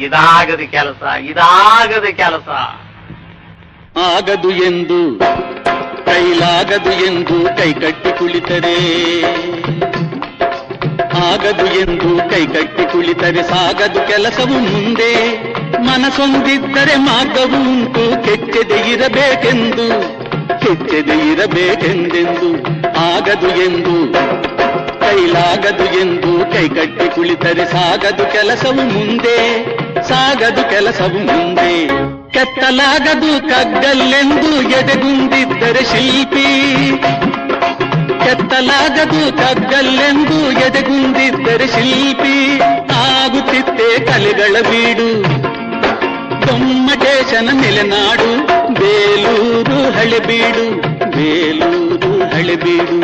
ಇದಾಗದ ಕೆಲಸ ಇದಾಗದ ಕೆಲಸ. ಆಗದು ಎಂದು, ಕೈಲಾಗದು ಎಂದು ಕೈಕಟ್ಟಿ ಕುಳಿತರೆ. ಆಗದು ಎಂದು ಕೈಕಟ್ಟಿ ಕುಳಿತರೆ, ಸಾಗದು ಕೆಲಸವು ಮುಂದೆ. ಮನಸೊಂದಿದ್ದರೆ ಮಾರ್ಗವು ಉಂಟು ಕೆಚ್ಚದೆ ಇರಬೇಕೆಂದು. ಕೆಚ್ಚದೆ ಇರಬೇಕೆಂದೆಂದು, ಆಗದು ಎಂದು, ಕೈಲಾಗದು ಎಂದು ಕೈಕಟ್ಟಿ ಕುಳಿತರೆ, ಸಾಗದು ಕೆಲಸವು ಮುಂದೆ. ಸಾಗದು ಕೆಲಸವು ಮುಂದೆ ಕೆತ್ತಲಾಗದು ಕಗ್ಗಲ್ಲೆಂದು ಎದೆಗುಂದಿದ್ದರೆ ಶಿಲ್ಪಿ ಕೆತ್ತಲಾಗದು ಕಗ್ಗಲ್ಲೆಂದು ಎದೆಗುಂದಿದ್ದರೆ ಶಿಲ್ಪಿ ಆಗುತ್ತಿತ್ತೆ ಕಲೆಗಳ ಬೀಡು ಗೊಮ್ಮಟೇಶನ ನೆಲೆನಾಡು ಬೇಲೂರು ಹಳೆಬೀಡು ಬೇಲೂರು ಹಳೆಬೀಡು